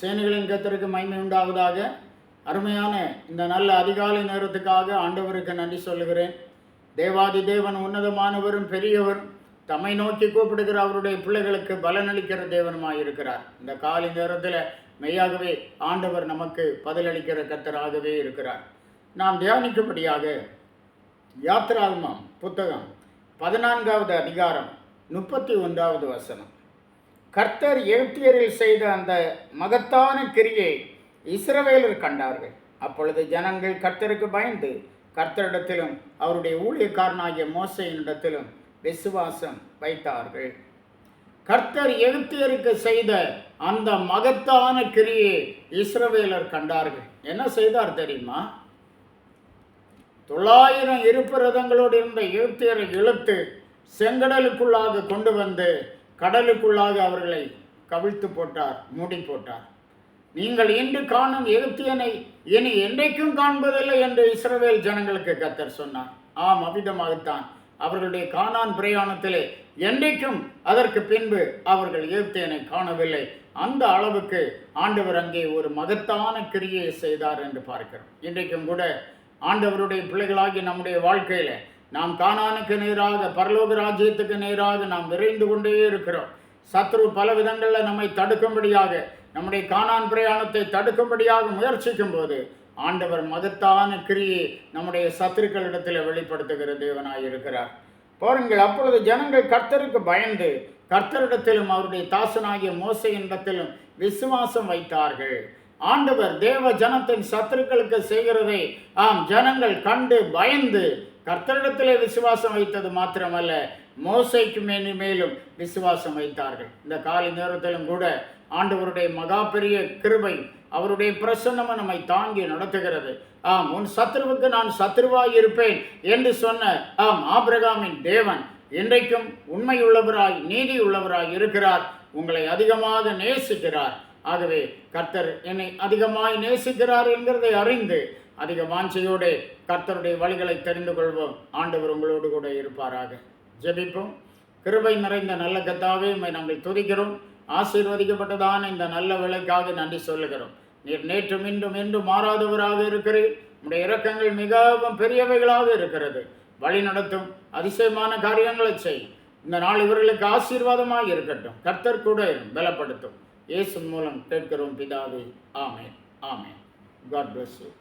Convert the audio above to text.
சேனைகளின் கத்தருக்கு மைமை உண்டாவதாக. அருமையான இந்த நல்ல அதிகாலை நேரத்துக்காக ஆண்டவருக்கு நன்றி சொல்லுகிறேன். தேவாதி தேவன் உன்னதமானவரும் பெரியவரும் தம்மை நோக்கி கூப்பிடுகிற அவருடைய பிள்ளைகளுக்கு பலனளிக்கிற தேவனுமாய் இருக்கிறார் இந்த காலை நேரத்தில் மெய்யாகவே ஆண்டவர் நமக்கு பதிலளிக்கிற கத்தராகவே இருக்கிறார். நாம் தியானிக்கும்படியாக யாத்ராகமம் புத்தகம் பதினான்காவது அதிகாரம் முப்பத்தி ஒன்றாவது வசனம். கர்த்தர் எகிப்தியரில் செய்த அந்த மகத்தான கிரியை இஸ்ரவேலர் கண்டார்கள். அப்பொழுது ஜனங்கள் கர்த்தருக்கு பயந்து கர்த்தரிடத்திலும் அவருடைய ஊழியக்காரனாகிய மோசையினிடத்திலும் விசுவாசம் வைத்தார்கள். கர்த்தர் எகிப்தியருக்கு செய்த அந்த மகத்தான கிரியை இஸ்ரவேலர் கண்டார்கள். என்ன செய்தார் தெரியுமா? தொள்ளாயிரம் இருப்பு ரதங்களோடு இருந்த எகிப்தியரை இழுத்து செங்கடலுக்குள்ளாக கொண்டு வந்து கடலுக்குள்ளாக அவர்களை கவிழ்த்து போட்டார் மூடி போட்டார். நீங்கள் இன்று காணும் எகிப்தியனை இனி என்றைக்கும் காண்பதில்லை என்று இஸ்ரவேல் ஜனங்களுக்கு கத்தர் சொன்னார். ஆம் அவ்விதமாகத்தான் அவர்களுடைய காணான் பிரயாணத்திலே என்றைக்கும் அதற்கு பின்பு அவர்கள் எகிப்தியனை காணவில்லை. அந்த அளவுக்கு ஆண்டவர் அங்கே ஒரு மகத்தான கிரியை செய்தார் என்று பார்க்கிறோம். இன்றைக்கும் கூட ஆண்டவருடைய பிள்ளைகளாகி நம்முடைய வாழ்க்கையில நாம் காணானுக்கு நேராக பரலோக ராஜ்யத்துக்கு நேராக நாம் விரைந்து கொண்டே இருக்கிறோம். சத்ரு பல விதங்களில் நம்மை தடுக்கும்படியாக நம்முடைய காணான் பிரயாணத்தை தடுக்கும்படியாக முயற்சிக்கும் போது ஆண்டவர் மகத்தான கிரியை நம்முடைய சத்துருக்களிடத்தில் வெளிப்படுத்துகிற தேவனாய் இருக்கிறார். பாருங்கள் அப்பொழுது ஜனங்கள் கர்த்தருக்கு பயந்து கர்த்தரிடத்திலும் அவருடைய தாசனாகிய மோசையினிடத்திலும் விசுவாசம் வைத்தார்கள். ஆண்டவர் தேவ ஜனத்தின் சத்துருக்களுக்கு செய்கிறதை ஆம் ஜனங்கள் கண்டு பயந்து கர்த்தரிடத்திலே விசுவாசம் வைத்தது மாத்திரமல்ல மோசைக்கு மேலும் மேலும் விசுவாசம் வைத்தார்கள். இந்த காலை நேரத்திலும் கூட ஆண்டவருடைய மகா பெரிய கிருபை அவருடைய பிரசன்னமும் நம்மை தாங்கி நடத்துகிறது. ஆம் உன் சத்ருவுக்கு நான் சத்ருவாய் இருப்பேன் என்று சொன்ன ஆம் ஆபிரகாமின் தேவன் இன்றைக்கும் உண்மையுள்ளவராய் நீதி உள்ளவராய் இருக்கிறார் உங்களை அதிகமாக நேசிக்கிறார். ஆகவே கர்த்தர் என்னை அதிகமாய் நேசிக்கிறார் என்கிறதை அறிந்து அதிக வாஞ்சையோடு கர்த்தருடைய வழிகளை தெரிந்து கொள்வோம். ஆண்டவர் உங்களோடு கூட இருப்பாராக. ஜெபிப்போம். கிருபை நிறைந்த நல்ல கத்தாவே உம்மை நாங்கள் துதிக்கிறோம். ஆசீர்வதிக்கப்பட்டதான இந்த நல்ல விலைக்காக நன்றி சொல்லுகிறோம். நீர் நேற்று இன்றும் என்றும் மாறாதவராக இருக்கிறீர். உடைய இறக்கங்கள் மிகவும் பெரியவைகளாக இருக்கிறது. வழி நடத்தும் அதிசயமான காரியங்களை செய். இந்த நாள் இவர்களுக்கு ஆசீர்வாதமாக இருக்கட்டும். கர்த்தர் கூட பலப்படுத்தும். இயேசு மூலம் கேட்கிறோம் பிதாவே ஆமென் ஆமென் காட் bless you